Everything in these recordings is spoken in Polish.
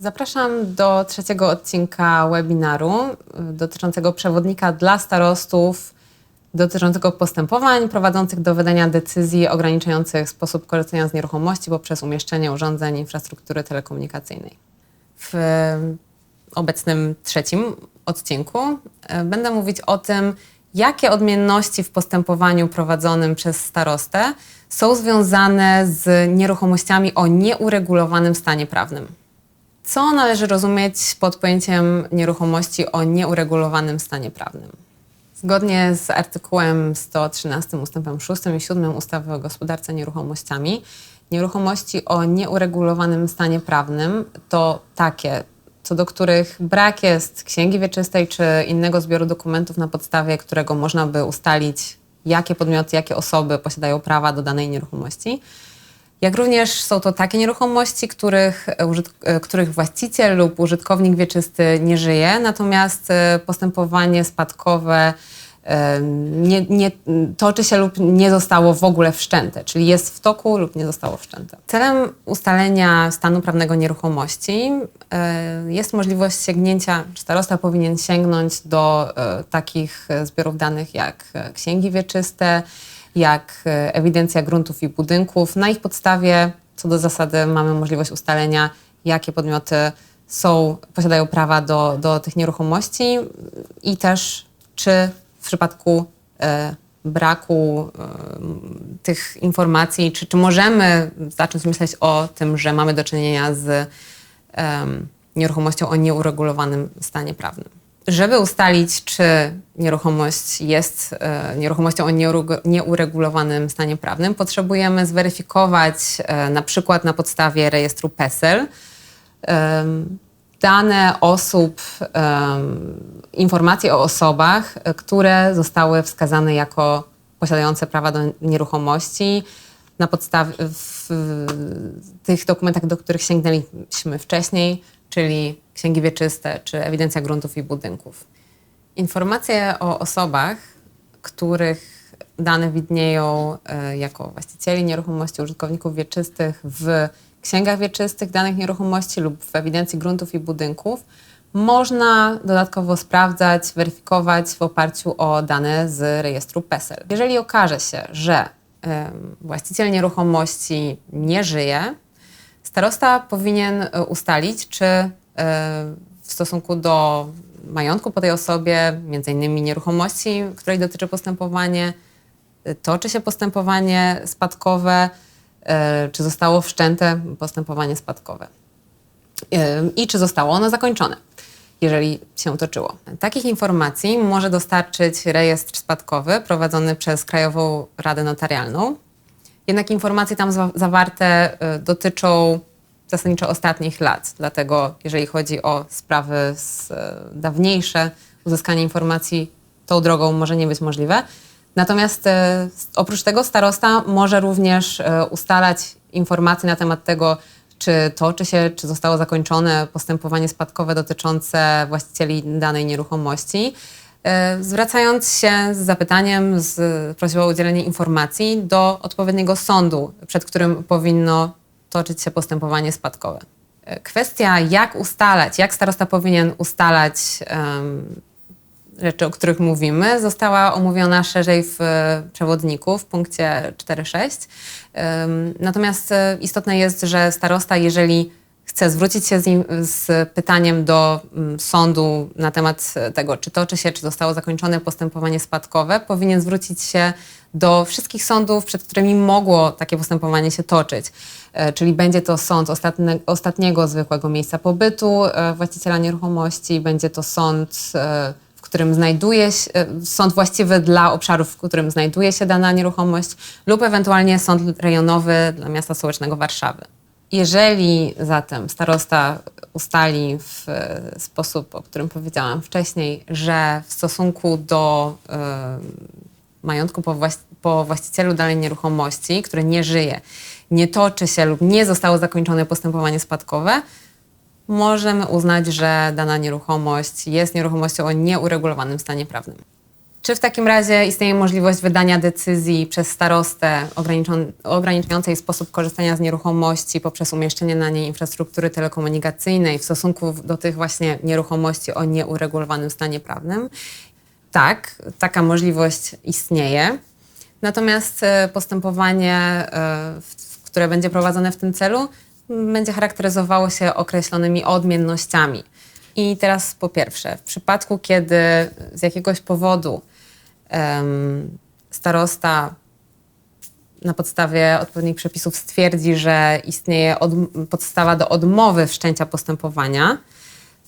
Zapraszam do trzeciego odcinka webinaru y, dotyczącego przewodnika dla starostów dotyczącego postępowań prowadzących do wydania decyzji ograniczających sposób korzystania z nieruchomości poprzez umieszczenie urządzeń infrastruktury telekomunikacyjnej. W obecnym trzecim odcinku y, będę mówić o tym, jakie odmienności w postępowaniu prowadzonym przez starostę są związane z nieruchomościami o nieuregulowanym stanie prawnym. Co należy rozumieć pod pojęciem nieruchomości o nieuregulowanym stanie prawnym? Zgodnie z artykułem 113 ustępem 6 i 7 ustawy o gospodarce nieruchomościami, nieruchomości o nieuregulowanym stanie prawnym to takie, co do których brak jest księgi wieczystej czy innego zbioru dokumentów, na podstawie którego można by ustalić, jakie podmioty, jakie osoby posiadają prawa do danej nieruchomości. Jak również są to takie nieruchomości, których, użytk- których właściciel lub użytkownik wieczysty nie żyje, natomiast e, postępowanie spadkowe e, nie, nie, toczy się lub nie zostało w ogóle wszczęte, czyli jest w toku lub nie zostało wszczęte. Celem ustalenia stanu prawnego nieruchomości e, jest możliwość sięgnięcia, czy starosta powinien sięgnąć do takich zbiorów danych jak księgi wieczyste, jak e, ewidencja gruntów i budynków. Na ich podstawie, co do zasady, mamy możliwość ustalenia, jakie podmioty są, posiadają prawa do, do tych nieruchomości i też czy w przypadku e, braku e, tych informacji, czy, czy możemy zacząć myśleć o tym, że mamy do czynienia z nieruchomością o nieuregulowanym stanie prawnym żeby ustalić, czy nieruchomość jest e, nieruchomością o nieuregulowanym stanie prawnym, potrzebujemy zweryfikować e, na przykład na podstawie rejestru PESEL dane osób, informacje o osobach, e, które zostały wskazane jako posiadające prawa do nieruchomości na podstawie w, tych dokumentach, do których sięgnęliśmy wcześniej, czyli księgi wieczyste czy ewidencja gruntów i budynków. Informacje o osobach, których dane widnieją e, jako właścicieli nieruchomości, użytkowników wieczystych w księgach wieczystych danych nieruchomości lub w ewidencji gruntów i budynków, można dodatkowo sprawdzać, weryfikować w oparciu o dane z rejestru PESEL. Jeżeli okaże się, że właściciel nieruchomości nie żyje, starosta powinien e, ustalić, czy w stosunku do majątku po tej osobie, między innymi nieruchomości, której dotyczy postępowanie, toczy się postępowanie spadkowe, e, czy zostało wszczęte postępowanie spadkowe i czy zostało ono zakończone, jeżeli się toczyło. Takich informacji może dostarczyć rejestr spadkowy prowadzony przez Krajową Radę Notarialną. Jednak informacje tam zawarte dotyczą zasadniczo ostatnich lat. Dlatego, jeżeli chodzi o sprawy z, e, dawniejsze, uzyskanie informacji tą drogą może nie być możliwe. Natomiast e, oprócz tego starosta może również e, ustalać informacje na temat tego, czy toczy się, czy zostało zakończone postępowanie spadkowe dotyczące właścicieli danej nieruchomości, e, zwracając się z zapytaniem, z prośbą o udzielenie informacji do odpowiedniego sądu, przed którym powinno toczyć się postępowanie spadkowe. E, kwestia, jak ustalać, jak starosta powinien ustalać um, rzeczy, o których mówimy, została omówiona szerzej w e, przewodniku w punkcie 4.6. Um, natomiast e, istotne jest, że starosta, jeżeli chce zwrócić się z, nim, z pytaniem do um, sądu na temat tego, czy toczy się, czy zostało zakończone postępowanie spadkowe, powinien zwrócić się do wszystkich sądów, przed którymi mogło takie postępowanie się toczyć. E, czyli będzie to sąd ostatnie, ostatniego zwykłego miejsca pobytu e, właściciela nieruchomości, będzie to sąd, e, w którym znajduje się, sąd właściwy dla obszarów, w którym znajduje się dana nieruchomość, lub ewentualnie sąd rejonowy dla miasta stołecznego Warszawy. Jeżeli zatem starosta ustali w sposób, o którym powiedziałam wcześniej, że w stosunku do majątku po, po właścicielu danej nieruchomości, który nie żyje, nie toczy się lub nie zostało zakończone postępowanie spadkowe, możemy uznać, że dana nieruchomość jest nieruchomością o nieuregulowanym stanie prawnym. Czy w takim razie istnieje możliwość wydania decyzji przez starostę ograniczającej sposób korzystania z nieruchomości poprzez umieszczenie na niej infrastruktury telekomunikacyjnej w stosunku do tych właśnie nieruchomości o nieuregulowanym stanie prawnym? Tak, taka możliwość istnieje. Natomiast e, postępowanie, e, które będzie prowadzone w tym celu, będzie charakteryzowało się określonymi odmiennościami. I teraz po pierwsze, w przypadku, kiedy z jakiegoś powodu em, starosta na podstawie odpowiednich przepisów stwierdzi, że istnieje od, podstawa do odmowy wszczęcia postępowania,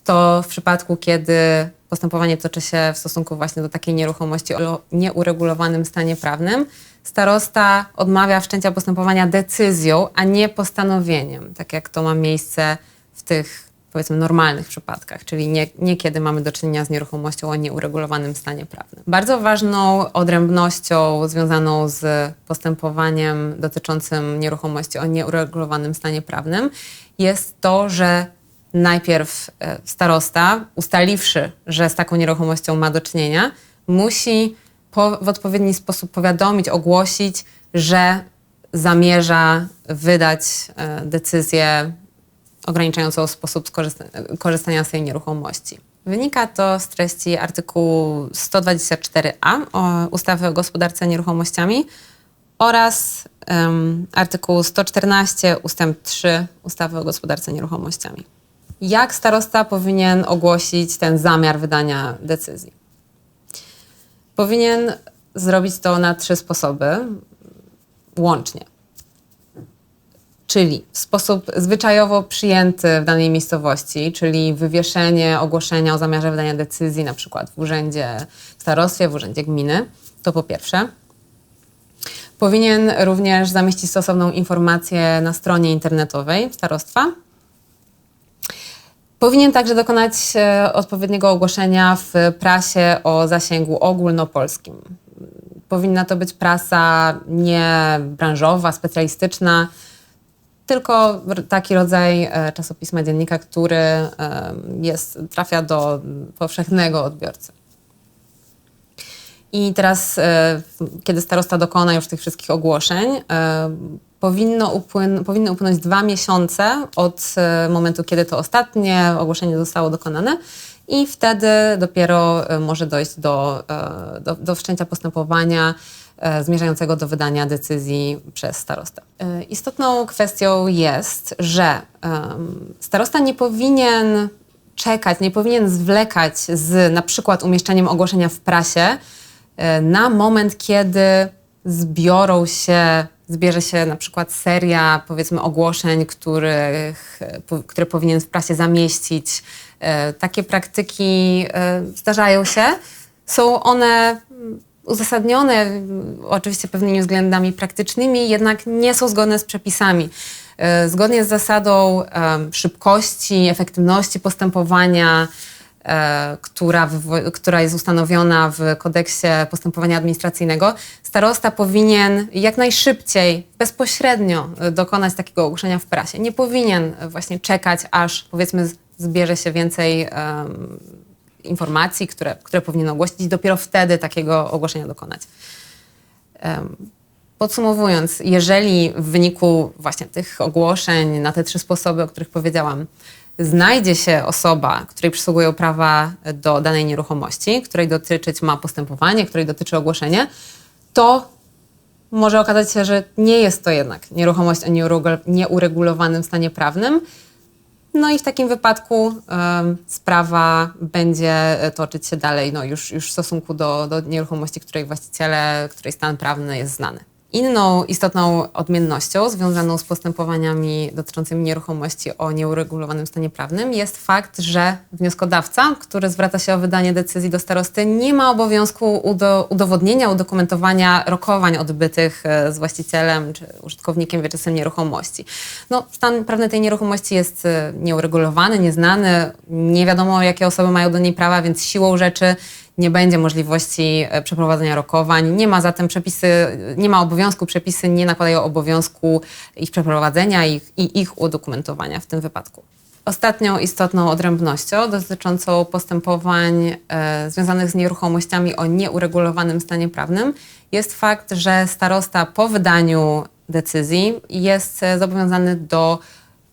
to w przypadku, kiedy postępowanie toczy się w stosunku właśnie do takiej nieruchomości o nieuregulowanym stanie prawnym, starosta odmawia wszczęcia postępowania decyzją, a nie postanowieniem, tak jak to ma miejsce w tych powiedzmy normalnych przypadkach, czyli nie, nie kiedy mamy do czynienia z nieruchomością o nieuregulowanym stanie prawnym. Bardzo ważną odrębnością związaną z postępowaniem dotyczącym nieruchomości o nieuregulowanym stanie prawnym jest to, że najpierw e, starosta, ustaliwszy, że z taką nieruchomością ma do czynienia, musi po, w odpowiedni sposób powiadomić, ogłosić, że zamierza wydać e, decyzję ograniczającą sposób korzystania z tej nieruchomości. Wynika to z treści artykułu 124a o ustawy o gospodarce nieruchomościami oraz em, artykułu 114 ustęp 3 ustawy o gospodarce nieruchomościami. Jak starosta powinien ogłosić ten zamiar wydania decyzji? Powinien zrobić to na trzy sposoby łącznie czyli w sposób zwyczajowo przyjęty w danej miejscowości, czyli wywieszenie ogłoszenia o zamiarze wydania decyzji, na przykład w urzędzie w starostwie, w urzędzie gminy, to po pierwsze. Powinien również zamieścić stosowną informację na stronie internetowej starostwa. Powinien także dokonać e, odpowiedniego ogłoszenia w prasie o zasięgu ogólnopolskim. Powinna to być prasa nie branżowa, specjalistyczna, tylko taki rodzaj e, czasopisma, dziennika, który jest, trafia do powszechnego odbiorcy. I teraz, e, kiedy starosta dokona już tych wszystkich ogłoszeń, e, powinno upłyn- powinny upłynąć dwa miesiące od momentu, kiedy to ostatnie ogłoszenie zostało dokonane. I wtedy dopiero może dojść do, do, do wszczęcia postępowania zmierzającego do wydania decyzji przez starostę. E, Istotną kwestią jest, że starosta nie powinien czekać, nie powinien zwlekać z na przykład umieszczeniem ogłoszenia w prasie e, na moment, kiedy zbiorą się, zbierze się na przykład seria powiedzmy ogłoszeń, których, e, które powinien w prasie zamieścić. E, Takie praktyki e, zdarzają się. Są one uzasadnione oczywiście pewnymi względami praktycznymi, jednak nie są zgodne z przepisami. E, Zgodnie z zasadą szybkości, efektywności postępowania, e, która, która jest ustanowiona w kodeksie postępowania administracyjnego, starosta powinien jak najszybciej, bezpośrednio e, dokonać takiego ogłoszenia w prasie. Nie powinien właśnie czekać, aż powiedzmy zbierze się więcej em, informacji, które, które powinien ogłosić i dopiero wtedy takiego ogłoszenia dokonać. Podsumowując, jeżeli w wyniku właśnie tych ogłoszeń na te trzy sposoby, o których powiedziałam, znajdzie się osoba, której przysługują prawa do danej nieruchomości, której dotyczyć ma postępowanie, której dotyczy ogłoszenie, to może okazać się, że nie jest to jednak nieruchomość o nieuregu- nieuregulowanym stanie prawnym. No i w takim wypadku em, sprawa będzie e, toczyć się dalej no już, już w stosunku do, do nieruchomości, której właściciele, której stan prawny jest znany. Inną istotną odmiennością związaną z postępowaniami dotyczącymi nieruchomości o nieuregulowanym stanie prawnym jest fakt, że wnioskodawca, który zwraca się o wydanie decyzji do starosty, nie ma obowiązku udo, udowodnienia, udokumentowania rokowań odbytych e, z właścicielem czy użytkownikiem wieczystym nieruchomości. No, stan prawny tej nieruchomości jest e, nieuregulowany, nieznany, nie wiadomo jakie osoby mają do niej prawa, więc siłą rzeczy nie będzie możliwości e, przeprowadzenia rokowań. Nie ma zatem przepisy, nie ma obowiązku, przepisy nie nakładają obowiązku ich przeprowadzenia ich, i ich udokumentowania w tym wypadku. Ostatnią istotną odrębnością dotyczącą postępowań e, związanych z nieruchomościami o nieuregulowanym stanie prawnym jest fakt, że starosta po wydaniu decyzji jest e, zobowiązany do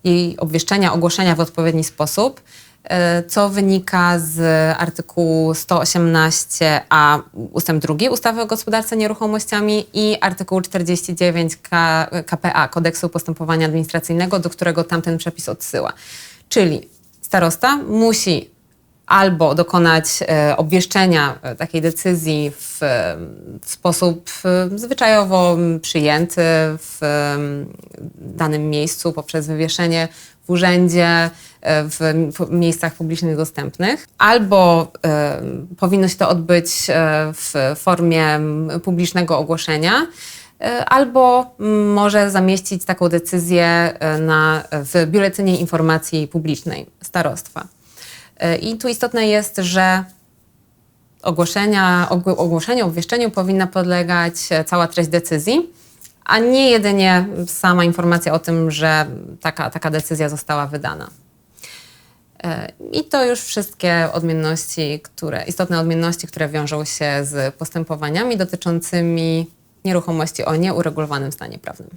jej obwieszczenia, ogłoszenia w odpowiedni sposób, co wynika z artykułu 118a ust. 2 ustawy o gospodarce nieruchomościami i artykułu 49 K- KPA, Kodeksu Postępowania Administracyjnego, do którego tamten przepis odsyła. Czyli starosta musi albo dokonać e, obwieszczenia e, takiej decyzji w, e, sposób zwyczajowo przyjęty w danym miejscu poprzez wywieszenie w urzędzie, w miejscach publicznych dostępnych, albo powinno się to odbyć w formie publicznego ogłoszenia, albo może zamieścić taką decyzję na, w Biuletynie Informacji Publicznej Starostwa. E, I tu istotne jest, że ogłoszenia, ogł- ogłoszeniu, obwieszczeniu powinna podlegać e, cała treść decyzji, a nie jedynie sama informacja o tym, że taka, taka decyzja została wydana. E, I to już wszystkie odmienności, które, istotne odmienności, które wiążą się z postępowaniami dotyczącymi nieruchomości o nieuregulowanym stanie prawnym.